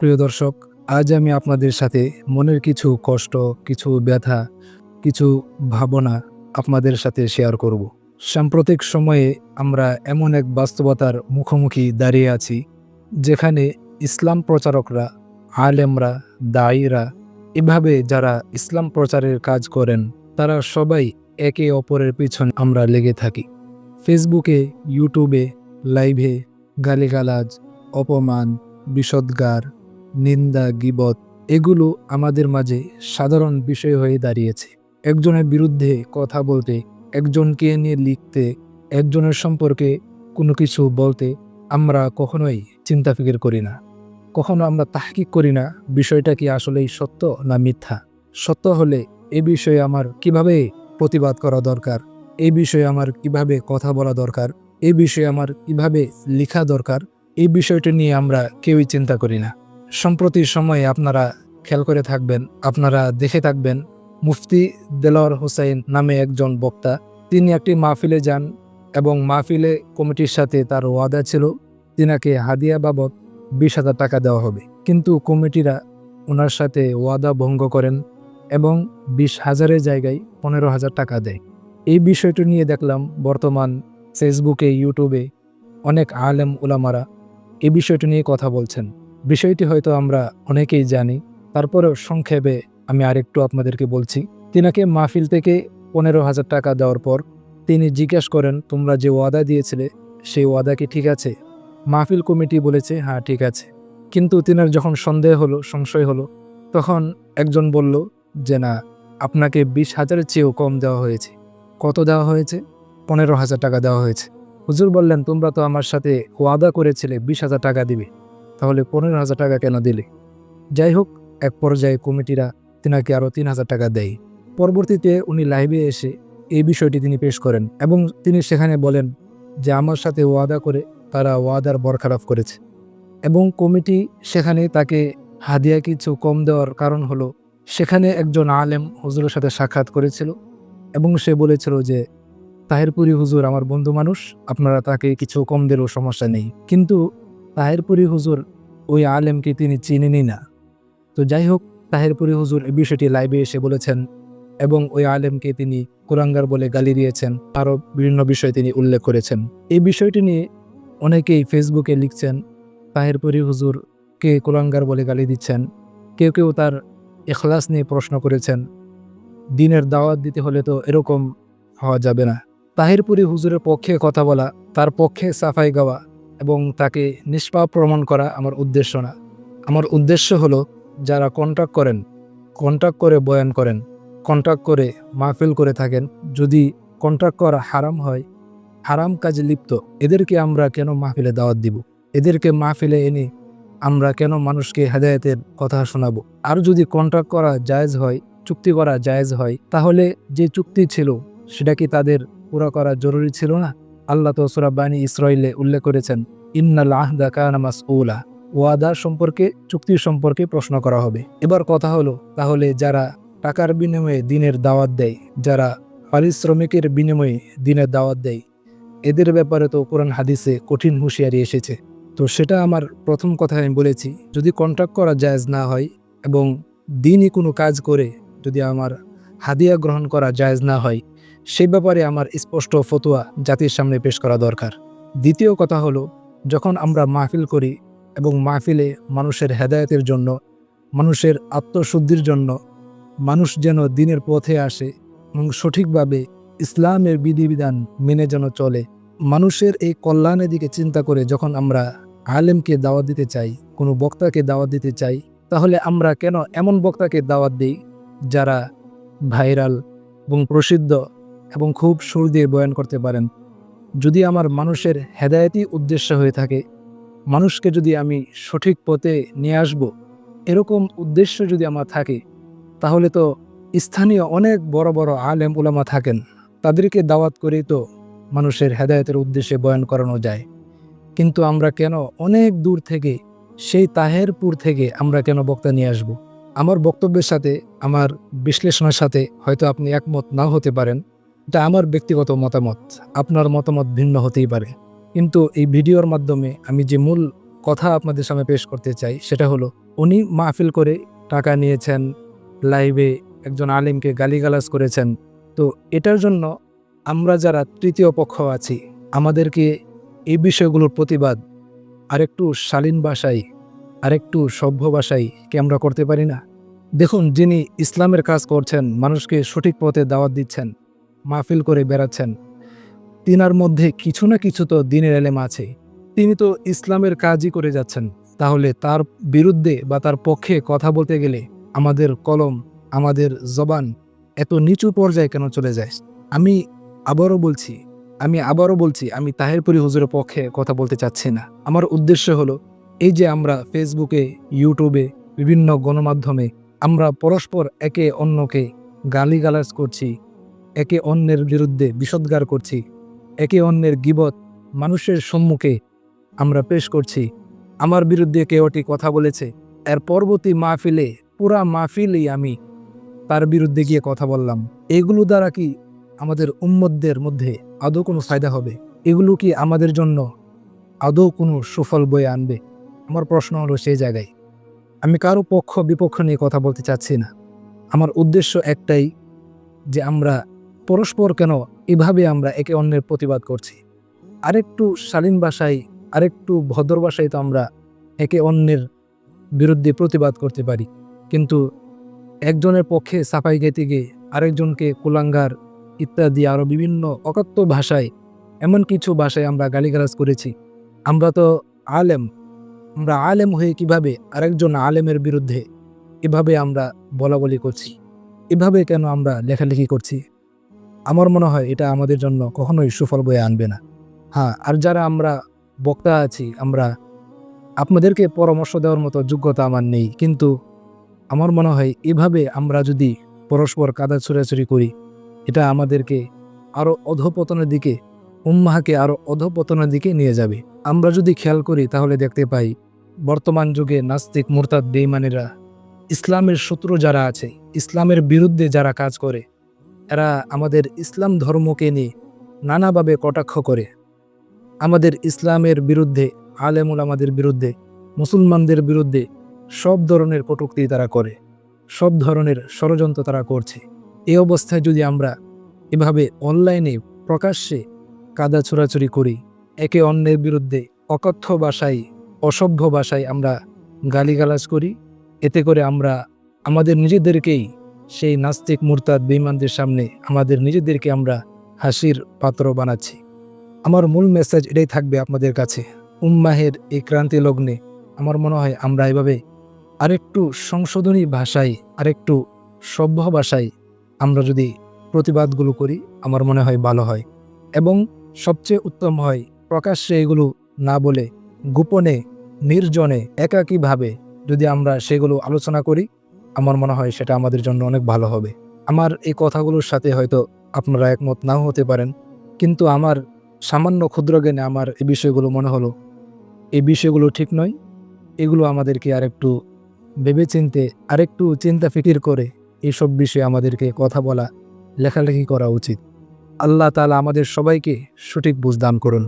প্রিয় দর্শক, আজ আমি আপনাদের সাথে মনের কিছু কষ্ট, কিছু ব্যথা, কিছু ভাবনা আপনাদের সাথে শেয়ার করব। সাম্প্রতিক সময়ে আমরা এমন এক বাস্তবতার মুখোমুখি দাঁড়িয়ে আছি, যেখানে ইসলাম প্রচারকরা, আলেমরা, দায়ীরা, এভাবে যারা ইসলাম প্রচারের কাজ করেন, তারা সবাই একে অপরের পিছনে আমরা লেগে থাকি। ফেসবুকে ইউটিউবে লাইভে গালিগালাজ, অপমান, বিষদগার নিন্দা, গিবত এগুলো আমাদের মাঝে সাধারণ বিষয় হয়ে দাঁড়িয়েছে। একজনের বিরুদ্ধে কথা বলতে, একজনকে নিয়ে লিখতে, একজনের সম্পর্কে কোনো কিছু বলতে আমরা কখনোই চিন্তা ফিকির করি না। কখনো আমরা তাহকিক করি না, বিষয়টা কি আসলেই সত্য না মিথ্যা? সত্য হলে এ বিষয়ে আমার কীভাবে প্রতিবাদ করা দরকার? এই বিষয়ে আমার কীভাবে কথা বলা দরকার? এই বিষয়ে আমার কীভাবে লেখা দরকার? এই বিষয়টি নিয়ে আমরা কেউই চিন্তা করি না। সম্প্রতি সময়ে আপনারা খেয়াল করে থাকবেন, আপনারা দেখে থাকবেন, মুফতি দেলোয়ার হোসাইন নামে একজন বক্তা। তিনি একটি মাহফিলে যান এবং মাহফিলে কমিটির সাথে তার ওয়াদা ছিল তিনাকে হাদিয়া বাবদ বিশ হাজার টাকা দেওয়া হবে। কিন্তু কমিটিরা ওনার সাথে ওয়াদা ভঙ্গ করেন এবং বিশ হাজারের জায়গায় পনেরো হাজার টাকা দেয়। এই বিষয়টি নিয়ে দেখলাম বর্তমান ফেসবুকে, ইউটিউবে অনেক আলেম উলামারা এই বিষয়টি নিয়ে কথা বলছেন। বিষয়টি হয়তো আমরা অনেকেই জানি, তারপরেও সংক্ষেপে আমি আরেকটু আপনাদেরকে বলছি। তিনাকে মাহফিল থেকে পনেরো হাজার টাকা দেওয়ার পর তিনি জিজ্ঞাসা করেন, তোমরা যে ওয়াদা দিয়েছিলে, সেই ওয়াদা কি ঠিক আছে? মাহফিল কমিটি বলেছে হ্যাঁ ঠিক আছে। কিন্তু তিনার যখন সন্দেহ হলো, সংশয় হলো, তখন একজন বলল যে, না, আপনাকে বিশ হাজারের চেয়েও কম দেওয়া হয়েছে। কত দেওয়া হয়েছে? পনেরো হাজার টাকা দেওয়া হয়েছে। হুজুর বললেন, তোমরা তো আমার সাথে ওয়াদা করেছিলে, বিশ হাজার টাকা দিবে। তাহলে পনেরো হাজার টাকা কেন দিলে? যাই হোক, এক পর্যায়ে কমিটিরা তিনাকে আরও তিন হাজার টাকা দেয়। পরবর্তীতে উনি লাইভে এসে এই বিষয়টি তিনি পেশ করেন এবং তিনি সেখানে বলেন যে আমার সাথে ওয়াদা করে তারা ওয়াদার বরখারাপ করেছে এবং কমিটি সেখানে তাকে হাদিয়া কিছু কম দেওয়ার কারণ হলো সেখানে একজন আলেম হুজুরের সাথে সাক্ষাৎ করেছিল এবং সে বলেছিল যে, তাহেরপুরি হুজুর আমার বন্ধু মানুষ, আপনারা তাকে কিছু কম দিলেও সমস্যা নেই। কিন্তু তাহেরপুরি হুজুর ওই আলেমকে তিনি চিনেনি না। তো যাই হোক তাহেরপুরি হুজুর এই বিষয়টি লাইভে এসে বলেছেন এবং ওই আলেমকে তিনি কোরআঙ্গার বলে গালি দিয়েছেন, আরও বিভিন্ন বিষয় তিনি উল্লেখ করেছেন। এই বিষয়টি নিয়ে অনেকেই ফেসবুকে লিখছেন, তাহেরপুরি হুজুর কে কোরআঙ্গার বলে গালি দিচ্ছেন। কেউ কেউ তার এখলাস নিয়ে প্রশ্ন করেছেন, দিনের দাওয়াত দিতে হলে তো এরকম হওয়া যাবে না। তাহিরপুরি হুজুরের পক্ষে কথা বলা, তার পক্ষে সাফাই গাওয়া এবং তাকে নিষ্পাপ প্রমাণ করা আমার উদ্দেশ্য না। আমার উদ্দেশ্য হলো, যারা কন্ট্যাক্ট করেন কন্ট্যাক্ট করে বয়ান করেন কন্ট্যাক্ট করে মাহফিল করে থাকেন। যদি কন্ট্যাক্ট করা হারাম হয়, হারাম কাজে লিপ্ত, এদেরকে আমরা কেন মাহফিলে দাওয়াত দিব? এদেরকে মাহফিলে এনে আমরা কেন মানুষকে হেদায়েতের কথা শোনাবো? আর যদি কন্ট্রাক্ট করা জায়েজ হয়, চুক্তি করা জায়েজ হয়, তাহলে যে চুক্তি ছিল, সেটা কি তাদের পুরা করা জরুরি ছিল না? আল্লাহ তো সুরাবানী ইসরায়েলে উল্লেখ করেছেন, ইন্নাল আহদা কানামাস ওলা ওয়াদা সম্পর্কে চুক্তির সম্পর্কে প্রশ্ন করা হবে। এবার কথা হলো, তাহলে যারা টাকার বিনিময়ে দিনের দাওয়াত দেয়, যারা পারিশ্রমিকের বিনিময়ে দিনের দাওয়াত দেয়, এদের ব্যাপারে তো কোরআন হাদিসে কঠিন হুঁশিয়ারি এসেছে। তো সেটা আমার প্রথম কথা আমি বলেছি, যদি কন্ট্রাক্ট করা জায়েজ না হয় এবং দিনই কোনো কাজ করে যদি আমার হাদিয়া গ্রহণ করা জায়েজ না হয় সেই ব্যাপারে আমার স্পষ্ট ফতোয়া জাতির সামনে পেশ করা দরকার। দ্বিতীয় কথা হলো, যখন আমরা মাহফিল করি এবং মাহফিলে মানুষের হেদায়তের জন্য, মানুষের আত্মশুদ্ধির জন্য, মানুষ যেন দিনের পথে আসে এবং সঠিকভাবে ইসলামের বিধিবিধান মেনে যেন চলে, মানুষের এই কল্যাণের দিকে চিন্তা করে যখন আমরা আলেমকে দাওয়াত দিতে চাই, কোনো বক্তাকে দাওয়াত দিতে চাই, তাহলে আমরা কেন এমন বক্তাকে দাওয়াত দিই যারা ভাইরাল এবং প্রসিদ্ধ এবং খুব সুর দিয়ে বয়ান করতে পারেন। যদি আমার মানুষের হেদায়তই উদ্দেশ্য হয়ে থাকে, মানুষকে যদি আমি সঠিক পথে নিয়ে আসব, এরকম উদ্দেশ্য যদি আমার থাকে, তাহলে তো স্থানীয় অনেক বড় বড় আলেম উলামা থাকেন। তাদেরকে দাওয়াত করেই তো মানুষের হেদায়তের উদ্দেশ্যে বয়ান করানো যায়। কিন্তু আমরা কেন অনেক দূর থেকে, সেই তাহেরপুর থেকে আমরা কেন বক্তা নিয়ে আসব? আমার বক্তব্যের সাথে, আমার বিশ্লেষণের সাথে হয়তো আপনি একমত নাও হতে পারেন। এটা আমার ব্যক্তিগত মতামত। আপনার মতামত ভিন্ন হতেই পারে। কিন্তু এই ভিডিওর মাধ্যমে আমি যে মূল কথা আপনাদের সামনে পেশ করতে চাই, সেটা হলো, উনি মাহফিল করে টাকা নিয়েছেন লাইভে একজন আলিমকে গালিগালাজ করেছেন। তো এটার জন্য আমরা যারা তৃতীয় পক্ষ আছি, আমাদেরকে এই বিষয়গুলোর প্রতিবাদ আরেকটু শালীন ভাষায়, আরেকটু সভ্য ভাষায় কি আমরা করতে পারি না? দেখুন, যিনি ইসলামের কাজ করছেন, মানুষকে সঠিক পথে দাওয়াত দিচ্ছেন মাহফিল করে বেড়াচ্ছেন। তিনার মধ্যে কিছু না কিছু তো দিনের এলেম আছে। তিনি তো ইসলামের কাজই করে যাচ্ছেন। তাহলে তার বিরুদ্ধে বা তার পক্ষে কথা বলতে গেলে আমাদের কলম, আমাদের জবান এত নিচু পর্যায়ে কেন চলে যায়? আমি আবারও বলছি, আমি আবারও বলছি, আমি তাহেরপুরি হুজুরের পক্ষে কথা বলতে চাচ্ছি না। আমার উদ্দেশ্য হলো, এই যে আমরা ফেসবুকে, ইউটিউবে, বিভিন্ন গণমাধ্যমে আমরা পরস্পর একে অন্যকে গালিগালাজ করছি একে অন্যের বিরুদ্ধে বিষদগার করছি। একে অন্যের গিবত মানুষের সম্মুখে আমরা পেশ করছি। আমার বিরুদ্ধে কেউটি কথা বলেছে, এর পরবর্তী মাহফিলে, পুরা মাহফিলেই আমি তার বিরুদ্ধে গিয়ে কথা বললাম। এগুলো দ্বারা কি আমাদের উম্মতদের মধ্যে আদৌ কোনো ফায়দা হবে? এগুলো কি আমাদের জন্য আদৌ কোনো সুফল বয়ে আনবে? আমার প্রশ্ন হলো সেই জায়গায়। আমি কারও পক্ষ বিপক্ষ নিয়ে কথা বলতে চাচ্ছি না। আমার উদ্দেশ্য একটাই যে আমরা পরস্পর কেন এভাবে আমরা একে অন্যের প্রতিবাদ করছি? আরেকটু শালীন ভাষায়, আরেকটু ভদ্র ভাষায় তো আমরা একে অন্যের বিরুদ্ধে প্রতিবাদ করতে পারি। কিন্তু একজনের পক্ষে সাফাই গেতে গিয়ে আরেকজনকে কুলাঙ্গার ইত্যাদি আরও বিভিন্ন অকথ্য ভাষায় এমন কিছু ভাষায় আমরা গালিগালাজ করেছি। আমরা তো আলেম। আমরা আলেম হয়ে কীভাবে আরেকজন আলেমের বিরুদ্ধে এভাবে আমরা বলা বলি করছি? এভাবে কেন আমরা লেখালেখি করছি? আমার মনে হয় এটা আমাদের জন্য কখনোই সুফল বয়ে আনবে না। হ্যাঁ আর যারা আমরা বক্তা আছি, আমরা আপনাদেরকে পরামর্শ দেওয়ার মতো যোগ্যতা আমার নেই। কিন্তু আমার মনে হয় এভাবে আমরা যদি পরস্পর কাদা ছুড়াছুড়ি করি, এটা আমাদেরকে আরও অধপতনের দিকে, উম্মাহাকে আরও অধপতনের দিকে নিয়ে যাবে। আমরা যদি খেয়াল করি, তাহলে দেখতে পাই বর্তমান যুগে নাস্তিক, মুরতাদ বেইমানেরা ইসলামের শত্রু যারা আছে, ইসলামের বিরুদ্ধে যারা কাজ করে এরা আমাদের ইসলাম ধর্মকে নিয়ে নানাভাবে কটাক্ষ করে। আমাদের ইসলামের বিরুদ্ধে, আলেমুল আমাদের বিরুদ্ধে, মুসলমানদের বিরুদ্ধে সব ধরনের কটূক্তি তারা করে, সব ধরনের ষড়যন্ত্র তারা করছে। এ অবস্থায় যদি আমরা এভাবে অনলাইনে, প্রকাশ্যে কাদা ছোড়াছুরি করি, একে অন্যের বিরুদ্ধে অকথ্য ভাষায়, অসভ্য ভাষায় আমরা গালিগালাজ করি, এতে করে আমরা আমাদের নিজেদেরকেই সেই নাস্তিক মুরতাদ বেঈমানদের সামনে আমাদের নিজেদেরকে আমরা হাসির পাত্র বানাচ্ছি। আমার মূল মেসেজ এটাই থাকবে আপনাদের কাছে। উম্মাহের এই ক্রান্তি লগ্নে আমার মনে হয় আমরা এভাবে আরেকটু সংশোধনী ভাষায়, আরেকটু সভ্য ভাষায় আমরা যদি প্রতিবাদগুলো করি, আমার মনে হয় ভালো হয়। এবং সবচেয়ে উত্তম হয় প্রকাশ্যে এগুলো না বলে, গোপনে, নির্জনে, একাকীভাবে যদি আমরা সেগুলো আলোচনা করি আমার মনে হয় সেটা আমাদের জন্য অনেক ভালো হবে। আমার এই কথাগুলোর সাথে হয়তো আপনারা একমত নাও হতে পারেন, কিন্তু আমার সামান্য ক্ষুদ্র জ্ঞানে আমার এই বিষয়গুলো মনে হলো। এই বিষয়গুলো ঠিক নয়, এগুলো আমাদেরকে আরেকটু ভেবেচিন্তে, আরেকটু চিন্তা ফিকির করে এইসব বিষয়ে আমাদেরকে কথা বলা, লেখালেখি করা উচিত। আল্লাহ তালা আমাদের সবাইকে সঠিক বুঝ দান করুন।